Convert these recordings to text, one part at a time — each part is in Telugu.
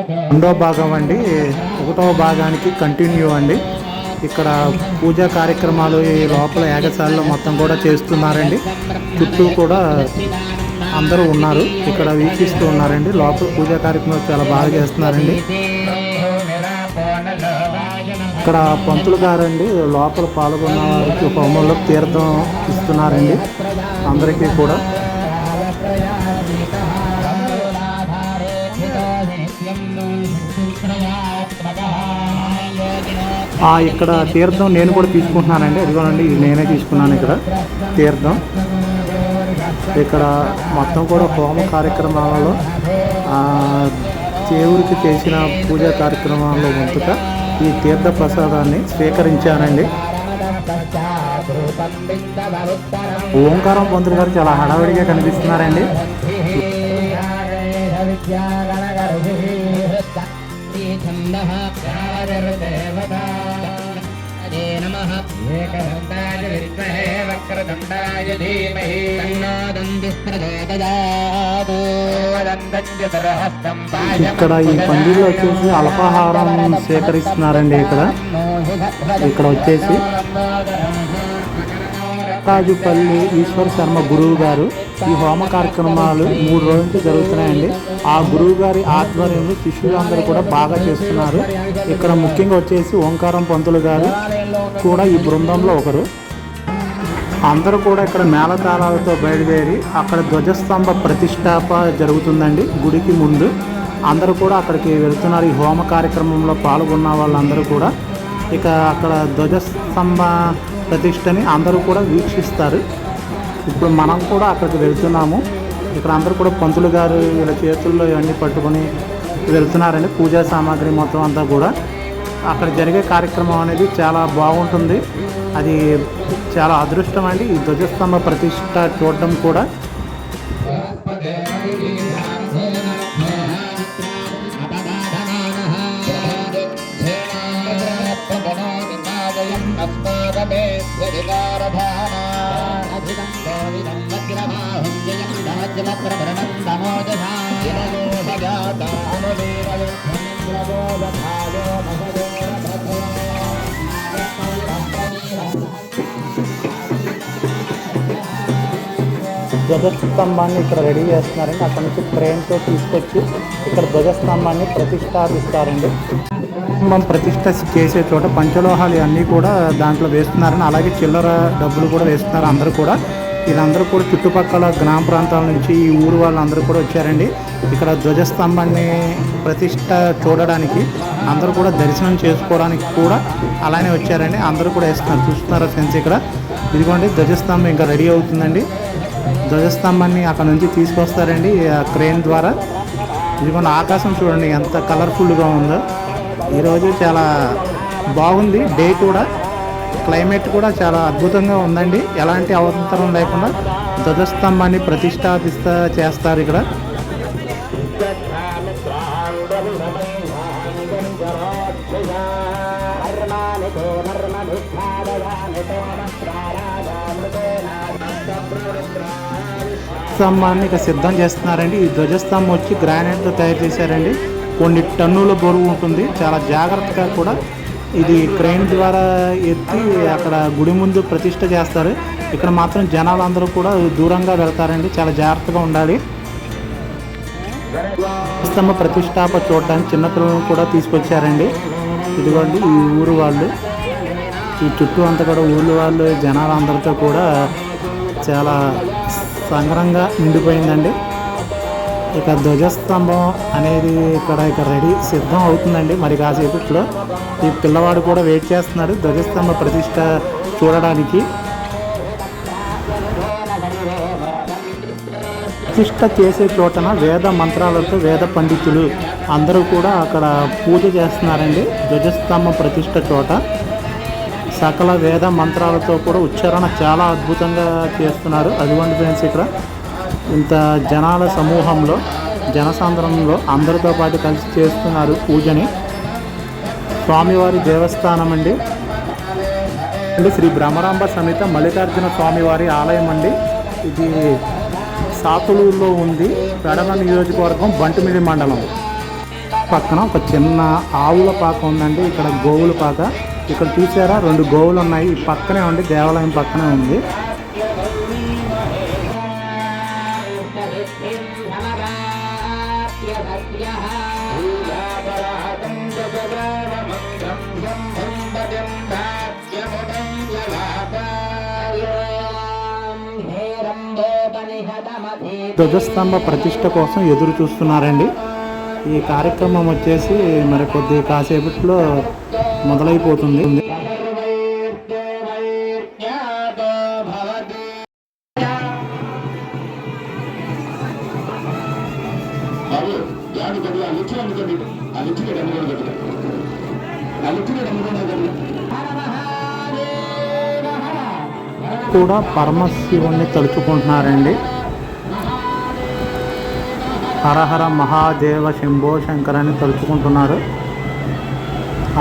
రెండో భాగం అండి. ఒకటో భాగానికి కంటిన్యూ అండి. ఇక్కడ పూజా కార్యక్రమాలు ఈ లోపల యాగశాలలో మొత్తం కూడా చేస్తున్నారండి. చుట్టూ కూడా అందరూ ఉన్నారు. ఇక్కడ వీక్షిస్తూ ఉన్నారండి. లోపల పూజా కార్యక్రమాలు చాలా బాగా చేస్తున్నారండి. ఇక్కడ పంతులు గారండి లోపల పాల్గొన్న వారికి హోమంలో తీర్థం ఇస్తున్నారండి. అందరికీ కూడా ఇక్కడ తీర్థం నేను కూడా తీసుకుంటున్నానండి. ఇదిగోనండి ఇది నేనే తీసుకున్నాను ఇక్కడ తీర్థం. ఇక్కడ మొత్తం కూడా హోమ కార్యక్రమాలలో దేవుడికి చేసిన పూజా కార్యక్రమాల్లో వంతుగా ఈ తీర్థ ప్రసాదాన్ని స్వీకరించానండి. ఓంకారం పంతులు గారు చాలా హడావిడిగా కనిపిస్తున్నారండి. नमः ఏకదంతాయ విద్మహే వక్రదండాయ ధీమహి तन्नोदन्तिः प्रचोदयात् దంతంజతరహస్తం ఇక్కడ ఈ పందిరిలో వచ్చేసి అల్పాహారం స్వీకరిస్తున్నారండి ఇక్కడ ఇక్కడ వచ్చేసి రాజుపల్లి ఈశ్వర్ శర్మ గురువు గారు ఈ హోమ కార్యక్రమాలు మూడు రోజుల నుంచి జరుగుతున్నాయండి ఆ గురువు గారి ఆధ్వర్యంలో శిష్యులందరూ కూడా బాగా చేస్తున్నారు. ఇక్కడ ముఖ్యంగా వచ్చేసి ఓంకారం పంతులు గారు కూడా ఈ బృందంలో ఒకరు. అందరూ కూడా ఇక్కడ మేళతాళాలతో బయలుదేరి అక్కడ ధ్వజస్తంభ ప్రతిష్టాప జరుగుతుందండి గుడికి ముందు. అందరూ కూడా అక్కడికి వెళ్తున్నారు. ఈ హోమ కార్యక్రమంలో పాల్గొన్న వాళ్ళందరూ కూడా ఇక అక్కడ ధ్వజస్తంభ ప్రతిష్టని అందరూ కూడా వీక్షిస్తారు. ఇప్పుడు మనం కూడా అక్కడికి వెళ్తున్నాము. ఇక్కడ అందరూ కూడా పంతులు గారు వీళ్ళ చేతుల్లో ఇవన్నీ పట్టుకొని వెళ్తున్నారండి. పూజా సామాగ్రి మొత్తం అంతా కూడా. అక్కడ జరిగే కార్యక్రమం అనేది చాలా బాగుంటుంది. అది చాలా అదృష్టం అండి. ఈ ధ్వజస్తంభ ప్రతిష్ట చూడడం కూడా ధ్వజస్తంభాన్ని ఇక్కడ రెడీ చేస్తున్నారండి. అక్కడ నుంచి ట్రైన్తో తీసుకొచ్చి ఇక్కడ ధ్వజస్తంభాన్ని ప్రతిష్టాపిస్తారండి. మనం ప్రతిష్ట చేసే చోట పంచలోహాలు అన్నీ కూడా దాంట్లో వేస్తున్నారని అలాగే చిల్లర డబ్బులు కూడా వేస్తున్నారు అందరూ కూడా. వీళ్ళందరూ కూడా చుట్టుపక్కల గ్రామ ప్రాంతాల నుంచి ఈ ఊరు వాళ్ళందరూ కూడా వచ్చారండి. ఇక్కడ ధ్వజస్తంభాన్ని ప్రతిష్ట చూడడానికి అందరూ కూడా దర్శనం చేసుకోవడానికి కూడా అలానే వచ్చారండి. అందరూ కూడా వేస్తున్నారు. చూస్తున్నారా ఫ్రెండ్స్ ఇక్కడ? ఇదిగోండి ధ్వజస్తంభం ఇంకా రెడీ అవుతుందండి. ధ్వజస్తంభాన్ని అక్కడ నుంచి తీసుకొస్తారండి ఆ క్రేన్ ద్వారా. ఇదిగోండి ఆకాశం చూడండి ఎంత కలర్ఫుల్గా ఉందో. ఈరోజు చాలా బాగుంది. డే కూడా క్లైమేట్ కూడా చాలా అద్భుతంగా ఉందండి. ఎలాంటి అవంతరం లేకుండా ధ్వజస్తంభాన్ని ప్రతిష్టాపిస్తా చేస్తారు ఇక్కడ. స్తంభాన్ని ఇక సిద్ధం చేస్తున్నారండి. ఈ ధ్వజస్తంభం వచ్చి గ్రానైట్తో తయారు చేశారండి. కొన్ని టన్నుల బరువు ఉంటుంది. చాలా జాగ్రత్తగా కూడా ఇది క్రెయిన్ ద్వారా ఎత్తి అక్కడ గుడి ముందు ప్రతిష్ట చేస్తారు. ఇక్కడ మాత్రం జనాలందరూ కూడా దూరంగా వెళ్తారండి. చాలా జాగ్రత్తగా ఉండాలి. స్తంభ ప్రతిష్టాప చూడడానికి చిన్నపిల్లలను కూడా తీసుకొచ్చారండి. ఇదిగోండి ఈ ఊరు వాళ్ళు. ఈ చుట్టూ అంతా కూడా ఊళ్ళో వాళ్ళు జనాలందరితో కూడా చాలా సంగరంగా నిండిపోయిందండి ఇక ధ్వజస్తంభం అనేది ఇక్కడ ఇక్కడ రెడీ సిద్ధం అవుతుందండి. మరి కాసేపట్లో ఈ పిల్లవాడు కూడా వెయిట్ చేస్తున్నాడు ధ్వజస్తంభ ప్రతిష్ట చూడడానికి. ప్రతిష్ట చేసే చోటన వేద మంత్రాలతో వేద పండితులు అందరూ కూడా అక్కడ పూజ చేస్తున్నారండి. ధ్వజస్తంభ ప్రతిష్ట చోట సకల వేద మంత్రాలతో కూడా ఉచ్చారణ చాలా అద్భుతంగా చేస్తున్నారు. అటువంటి ఫ్రెండ్స్ ఇక్కడ. ఇంత జనాల సమూహంలో జనసాంద్రంలో అందరితో పాటు కలిసి చేస్తున్నారు పూజని. స్వామివారి దేవస్థానం అండి. అంటే శ్రీ భ్రమరాంబ సమేత మల్లికార్జున స్వామివారి ఆలయం అండి. ఇది సాతులూరులో ఉంది. పెడల నియోజకవర్గం బంటుమిడి మండలం. పక్కన ఒక చిన్న ఆవుల పాక ఉందండి. ఇక్కడ గోవుల పాక. ఇక్కడ చూసారా? రెండు గోవులు ఉన్నాయి. ఈ పక్కనే ఉంది. దేవాలయం పక్కనే ఉంది. ధ్వజస్తంభ ప్రతిష్ట కోసం ఎదురు చూస్తున్నారండి. ఈ కార్యక్రమం వచ్చేసి మరి కొద్ది కాసేపట్లో మొదలైపోతుంది. కూడా పరమశివుణ్ణి తలుచుకుంటున్నారండి. హరహర మహాదేవ శంభో శంకరాన్ని తలుచుకుంటున్నారు.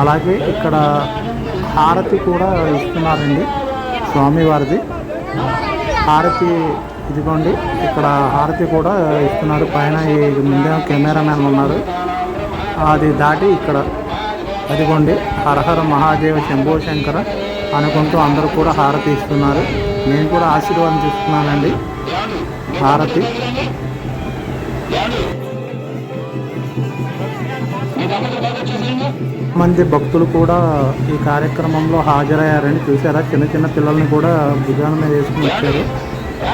అలాగే ఇక్కడ హారతి కూడా ఇస్తున్నారండి స్వామివారిది. హారతి ఇదిగోండి ఇక్కడ హారతి కూడా ఇస్తున్నారు. పైన ఈ ముందే కెమెరామెన్ ఉన్నారు. అది దాటి ఇక్కడ. అదిగోండి హరహర మహాదేవ శంభో శంకర అనుకుంటూ అందరూ కూడా హారతి ఇస్తున్నారు. నేను కూడా ఆశీర్వాదం చేస్తున్నానండి హారతి. మంది భక్తులు కూడా ఈ కార్యక్రమంలో హాజరయ్యారని చూసారా చిన్న చిన్న పిల్లల్ని కూడా భుజాల మీద వేసుకుని వచ్చారు.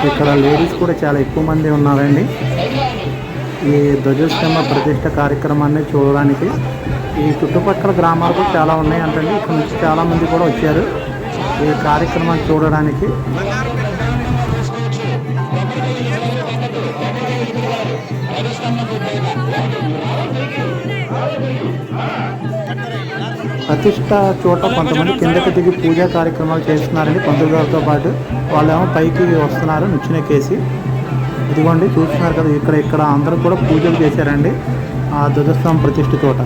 ఇక్కడ లేడీస్ కూడా చాలా ఎక్కువ మంది ఉన్నారండి. ఈ ధ్వజస్తంభ ప్రతిష్ట కార్యక్రమాన్ని చూడడానికి ఈ చుట్టుపక్కల గ్రామాలకు చాలా ఉన్నాయి అంటండి. ఇక్కడ నుంచి చాలా మంది కూడా వచ్చారు. ఈ కార్యక్రమాన్ని చూడడానికి ప్రతిష్ట చోట కొంతమంది కిందకి దిగి పూజా కార్యక్రమాలు చేస్తున్నారండి పంతులు గారితో పాటు వాళ్ళేమో పైకి వస్తున్నారు నిచ్చినెక్కేసి. ఇదిగోండి చూస్తున్నారు కదా ఇక్కడ ఇక్కడ అందరూ కూడా పూజలు చేశారండి. ఆ ధ్వజస్తంభం ప్రతిష్ఠ చోట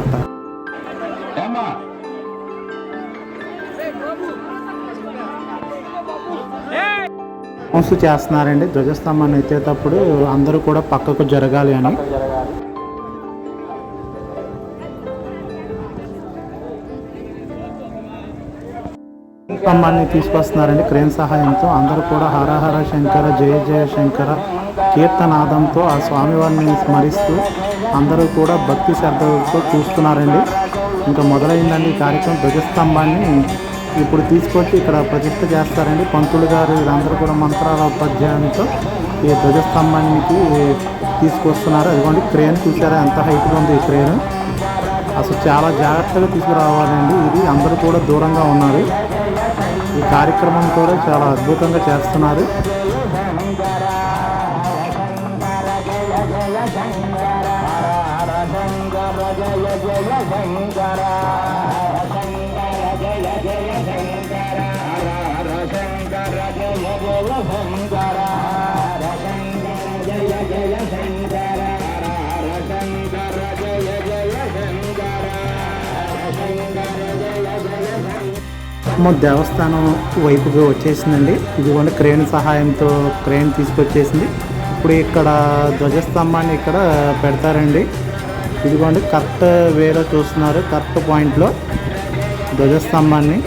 అనౌన్స్ చేస్తున్నారండి ధ్వజస్తంభాన్ని ఎత్తేటప్పుడు అందరూ కూడా పక్కకు జరగాలి అని. స్తంభాన్ని తీసుకొస్తున్నారండి క్రేన్ సహాయంతో. అందరూ కూడా హర హర శంకర జయ జయ శంకర కీర్తనాదంతో ఆ స్వామివారిని స్మరిస్తూ అందరూ కూడా భక్తి శ్రద్ధలతో చూస్తున్నారండి. ఇంకా మొదలైందండి ఈ కార్యక్రమం ధ్వజస్తంభాన్ని ఇప్పుడు తీసుకొచ్చి ఇక్కడ ప్రతిష్ట చేస్తారండి. పంతులు గారు వీళ్ళందరూ కూడా మంత్రాల ఉపాధ్యాయంతో ఈ ధ్వజస్తంభానికి తీసుకొస్తున్నారు. అదిగోండి క్రేన్ చూసారా? ఎంత హైట్గా ఉంది ఈ క్రేన్. అసలు చాలా జాగ్రత్తగా తీసుకురావాలండి ఇది. అందరూ కూడా దూరంగా ఉన్నారు. ఈ కార్యక్రమం కూడా చాలా అద్భుతంగా చేస్తున్నారు. దేవస్థానం వైపుగా వచ్చేసిందండి. ఇదిగోండి క్రేన్ సహాయంతో క్రేన్ తీసుకొచ్చేసింది. ఇప్పుడు ఇక్కడ ధ్వజస్తంభాన్ని ఇక్కడ పెడతారండి. ఇదిగోండి కరెక్ట్ వేలో చూస్తున్నారు కరెక్ట్ పాయింట్లో ధ్వజస్తంభాన్ని.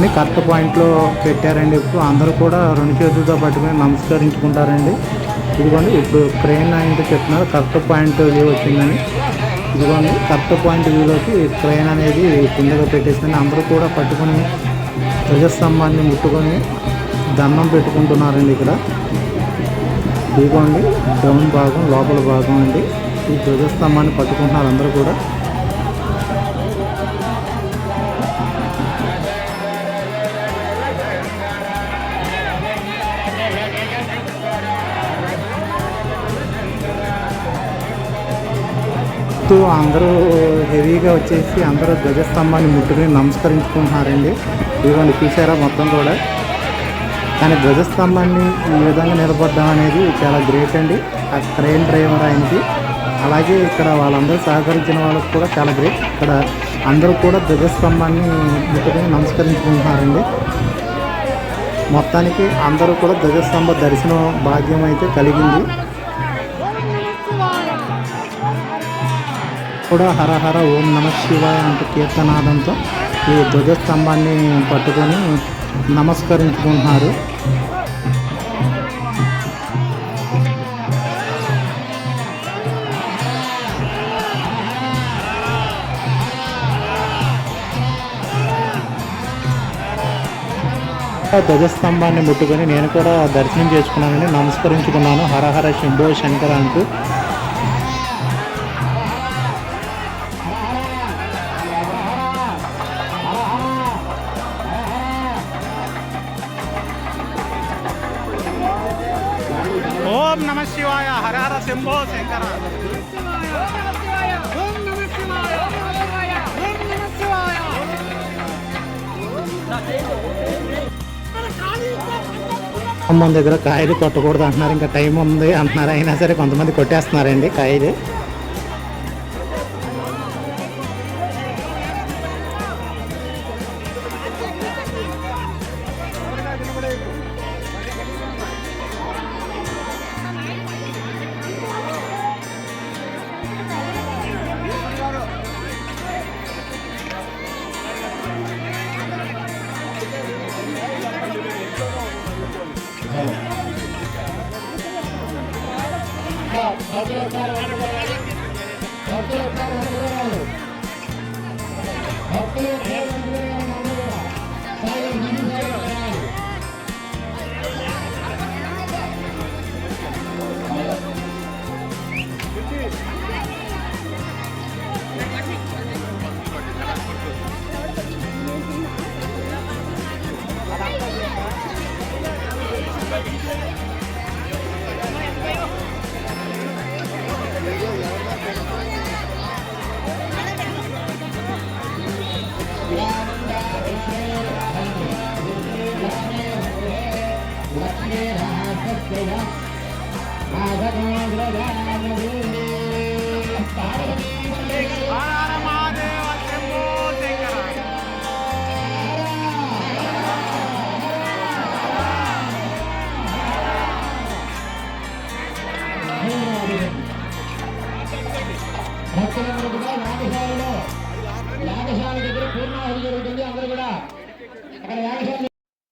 ని కరెక్ట్ పాయింట్లో పెట్టారండి. ఇప్పుడు అందరూ కూడా రెండు చేతులతో పట్టుకుని నమస్కరించుకుంటారండి. ఇదిగోండి ఇప్పుడు క్రెయిన్ అయిందో చెప్తున్నారు. కరెక్ట్ పాయింట్ వ్యూ వచ్చిందని. ఇదిగోండి కరెక్ట్ పాయింట్ వ్యూలోకి క్రెయిన్ అనేది కిందగా పెట్టేసిందని అందరూ కూడా పట్టుకొని ధ్వజస్తంభాన్ని ముట్టుకొని దండం పెట్టుకుంటున్నారండి ఇక్కడ. ఇదిగోండి డౌన్ భాగం లోపల భాగం అండి. ఈ ధ్వజస్తంభాన్ని పట్టుకుంటున్నారు అందరూ కూడా. చుట్టూ అందరూ హెవీగా వచ్చేసి అందరూ ధ్వజస్తంభాన్ని ముట్టుకుని నమస్కరించుకుంటున్నారండి. ఇదిగోండి చూసారా మొత్తం కూడా? కానీ ధ్వజస్తంభాన్ని ఈ విధంగా నిలబడ్డం అనేది చాలా గ్రేట్ అండి. ఆ ట్రైన్ డ్రైవర్ ఆయనకి. అలాగే ఇక్కడ వాళ్ళందరూ సహకరించిన వాళ్ళకి కూడా చాలా గ్రేట్. ఇక్కడ అందరూ కూడా ధ్వజస్తంభాన్ని ముట్టుకుని నమస్కరించుకుంటున్నారండి. మొత్తానికి అందరూ కూడా ధ్వజస్తంభ దర్శనం భాగ్యం అయితే కలిగింది. కూడా హర హర ఓం నమ శివాయ అంటూ కీర్తనాదంతో ఈ ధ్వజస్తంభాన్ని పట్టుకొని నమస్కరించుకుంటున్నారు. ధ్వజస్తంభాన్ని ముట్టుకొని నేను కూడా దర్శనం చేసుకున్నానని నమస్కరించుకున్నాను. హరహర శంభో శంకర అంటూ ఓం నమ శివాయ హరహర శంభో శంకర. స్తంభం దగ్గర కాయలు కొట్టకూడదు అంటున్నారు ఇంకా టైం ఉంది అంటున్నారు అయినా సరే కొంతమంది కొట్టేస్తున్నారండి కాయలు.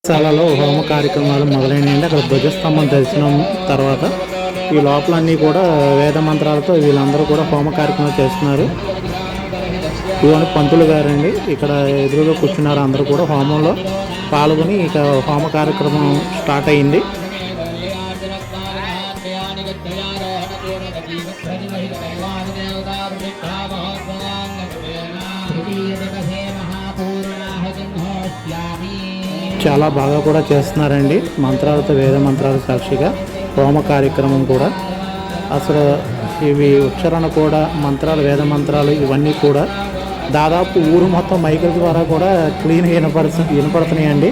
స్థలాల్లో హోమ కార్యక్రమాలు మొదలైనవి అక్కడ ధ్వజస్తంభం దర్శనం తర్వాత ఈ లోపల అన్నీ కూడా వేద మంత్రాలతో వీళ్ళందరూ కూడా హోమ కార్యక్రమాలు చేస్తున్నారు. ఇవన్నీ పంతులు గారండి. ఇక్కడ ఎదురుగా కూర్చున్నారు అందరూ కూడా హోమంలో పాల్గొని ఇక హోమ కార్యక్రమం స్టార్ట్ అయింది చాలా బాగా కూడా చేస్తున్నారండి. మంత్రాలతో వేద మంత్రాల సాక్షిగా హోమ కార్యక్రమం కూడా. అసలు ఇవి ఉచ్చారణ కూడా మంత్రాలు వేద మంత్రాలు ఇవన్నీ కూడా దాదాపు ఊరు మొత్తం మైకుల ద్వారా కూడా క్లీన్ వినపడుతు వినపడుతున్నాయండి.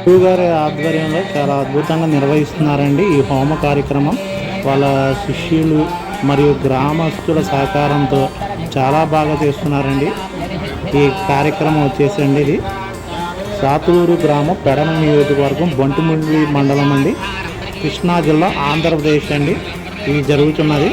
గురువుగారి ఆధ్వర్యంలో చాలా అద్భుతంగా నిర్వహిస్తున్నారండి ఈ హోమ కార్యక్రమం వాళ్ళ శిష్యులు మరియు గ్రామస్తుల సహకారంతో చాలా బాగా చేస్తున్నారండి ఈ కార్యక్రమం వచ్చేసండి ఇది సాతులూరు గ్రామం పెడన నియోజకవర్గం బంటుముండి మండలం అండి కృష్ణా జిల్లా ఆంధ్రప్రదేశ్ అండి ఇది జరుగుతున్నది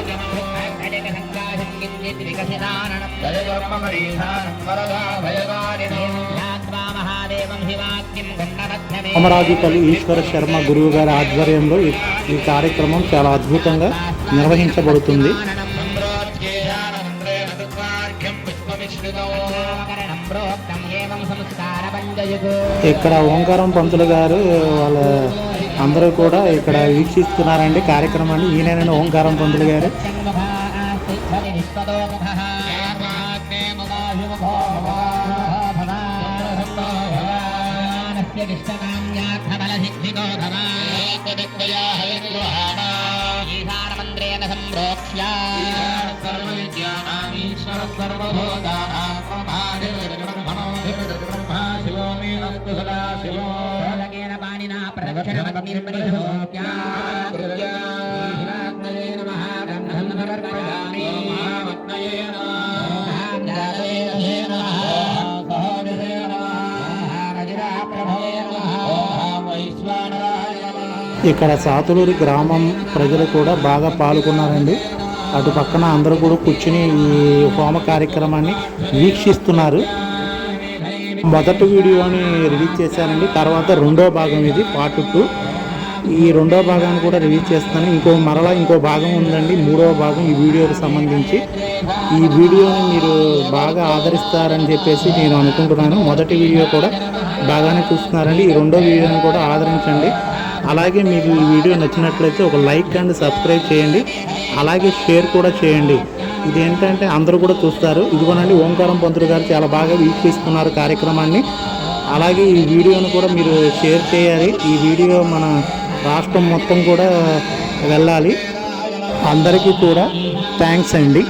అమరాజుపల్లి ఈశ్వర శర్మ గురువు గారి ఆధ్వర్యంలో ఈ- కార్యక్రమం చాలా అద్భుతంగా నిర్వహించబడుతుంది. ఇక్కడ ఓంకారం పంతులు గారు వాళ్ళ అందరూ కూడా ఇక్కడ వీక్షిస్తున్నారండి కార్యక్రమాన్ని. ఈయన ఓంకారం పంతులు గారు. ఈశానమంత్రేణ సంప్రోక్ష్య. శివోదకేన పాణినా ప్రదక్షిణమగ్నిర్మణిర్హోత్యా ఈశ్వరాత్మయే ఇక్కడ సాతులూరి గ్రామం ప్రజలు కూడా బాగా పాల్గొన్నారండి. అటు పక్కన అందరూ కూడా కూర్చుని ఈ హోమ కార్యక్రమాన్ని వీక్షిస్తున్నారు. మొదటి వీడియోని రిలీజ్ చేశానండి. తర్వాత రెండో భాగం ఇది పార్ట్ టూ. ఈ రెండో భాగాన్ని కూడా రిలీజ్ చేస్తాను. ఇంకో మరలా ఇంకో భాగం ఉందండి మూడవ భాగం ఈ వీడియోకి సంబంధించి. ఈ వీడియోని మీరు బాగా ఆదరిస్తారని చెప్పేసి నేను అనుకుంటున్నాను. మొదటి వీడియో కూడా బాగానే చూస్తున్నారండి. ఈ రెండో వీడియోని కూడా ఆదరించండి. అలాగే మీకు ఈ వీడియో నచ్చినట్లయితే ఒక లైక్ అండ్ సబ్స్క్రైబ్ చేయండి. అలాగే షేర్ కూడా చేయండి. ఇదేంటంటే అందరూ కూడా చూస్తారు. ఇదిగోనండి ఓంకారం పంతులు గారు చాలా బాగా వీక్షిస్తున్నారు కార్యక్రమాన్ని. అలాగే ఈ వీడియోను కూడా మీరు షేర్ చేయాలి. ఈ వీడియో మన రాష్ట్రం మొత్తం కూడా వెళ్ళాలి. అందరికీ కూడా థ్యాంక్స్ అండి.